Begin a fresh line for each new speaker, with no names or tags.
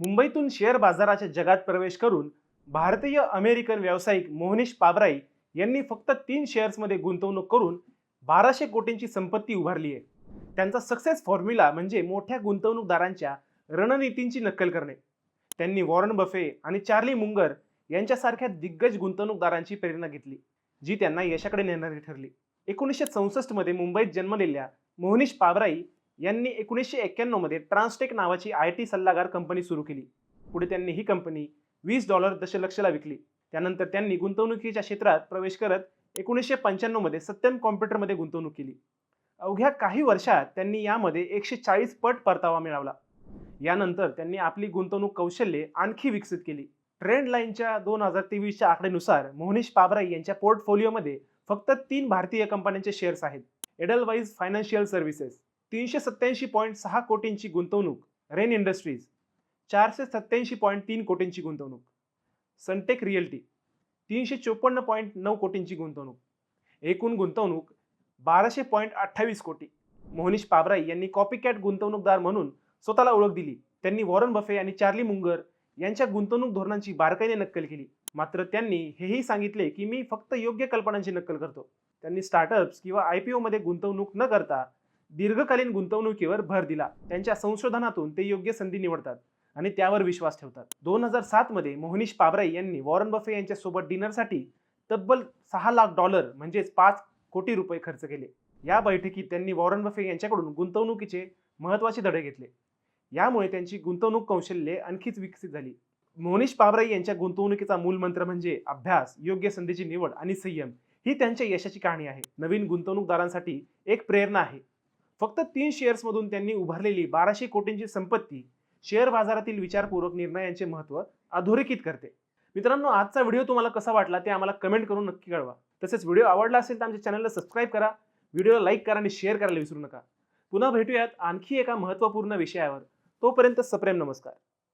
मुंबईतून शेअर बाजाराच्या जगात प्रवेश करून भारतीय अमेरिकन व्यावसायिक मोहनीश पाबराई यांनी फक्त तीन शेअर्समध्ये गुंतवणूक करून बाराशे कोटींची संपत्ती उभारली आहे. त्यांचा सक्सेस फॉर्म्युला म्हणजे मोठ्या गुंतवणूकदारांच्या रणनीतींची नक्कल करणे. त्यांनी वॉरन बफे आणि चार्ली मुंगर यांच्यासारख्या दिग्गज गुंतवणूकदारांची प्रेरणा घेतली जी त्यांना यशाकडे नेणारी ठरली. एकोणीसशे चौसष्टमध्ये मुंबईत जन्मलेल्या मोहनीश पाबराई यांनी एकोणीसशे एक्क्याण्णवमध्ये ट्रान्सटेक नावाची आय टी सल्लागार कंपनी सुरू केली. पुढे त्यांनी ही कंपनी वीस डॉलर दशलक्षला विकली. त्यानंतर त्यांनी गुंतवणुकीच्या क्षेत्रात प्रवेश करत एकोणीसशे पंच्याण्णवमध्ये सत्यम कॉम्प्युटरमध्ये गुंतवणूक केली. अवघ्या काही वर्षात त्यांनी यामध्ये एकशे चाळीस पट परतावा मिळवला. यानंतर त्यांनी आपली गुंतवणूक कौशल्ये आणखी विकसित केली. ट्रेंड लाईनच्या दोन हजार तेवीसच्या आकडेनुसार मोहनीश पाबराई यांच्या पोर्टफोलिओमध्ये फक्त तीन भारतीय कंपन्यांचे शेअर्स आहेत. एडलवाईज फायनान्शियल सर्व्हिसेस तीनशे सत्याऐंशी पॉईंट सहा कोटींची गुंतवणूक रेन इंडस्ट्रीज चारशे सत्याऐंशी पॉईंट तीन कोटींची गुंतवणूक. सनटेक रिअल्टी तीनशे चोपन्न पॉईंट नऊ कोटींची गुंतवणूक. एकूण गुंतवणूक बाराशे पॉईंट अठ्ठावीस कोटी. मोहनीश पाबराई यांनी कॉपीकॅट गुंतवणूकदार म्हणून स्वतःला ओळख दिली. त्यांनी वॉरन बफे आणि चार्ली मुंगर यांच्या गुंतवणूक धोरणांची बारकाईने नक्कल केली. मात्र त्यांनी हेही सांगितले की मी फक्त योग्य कल्पनांची नक्कल करतो. त्यांनी स्टार्टअप्स किंवा आय पी ओमध्ये गुंतवणूक न करता दीर्घकालीन गुंतवणुकीवर भर दिला. त्यांच्या संशोधनातून ते योग्य संधी निवडतात आणि त्यावर विश्वास ठेवतात. दोन हजार सातमध्ये मोहनीश पाबराई यांनी वॉरन बफे यांच्यासोबत डिनरसाठी तब्बल सहा लाख डॉलर म्हणजेच पाच कोटी रुपये खर्च केले. या बैठकीत त्यांनी वॉरन बफे यांच्याकडून गुंतवणुकीचे महत्त्वाचे धडे घेतले. यामुळे त्यांची गुंतवणूक कौशल्ये आणखीच विकसित झाली. मोहनीश पाबराई यांच्या गुंतवणुकीचा मूलमंत्र म्हणजे अभ्यास योग्य संधीची निवड आणि संयम ही त्यांच्या यशाची कहाणी आहे. नवीन गुंतवणूकदारांसाठी एक प्रेरणा आहे. फक्त तीन शेअर्समधून त्यांनी उभारलेली बाराशे कोटींची संपत्ती शेअर बाजारातील विचारपूर्वक निर्णयांचे महत्त्व अधोरेखित करते. मित्रांनो आजचा व्हिडिओ तुम्हाला कसा वाटला ते आम्हाला कमेंट करून नक्की कळवा. तसेच व्हिडिओ आवडला असेल तर आमच्या चॅनलला सबस्क्राईब करा व्हिडिओला लाईक करा आणि शेअर करायला विसरू नका. पुन्हा भेटूयात आणखी एका महत्त्वपूर्ण विषयावर. तोपर्यंत सप्रेम नमस्कार.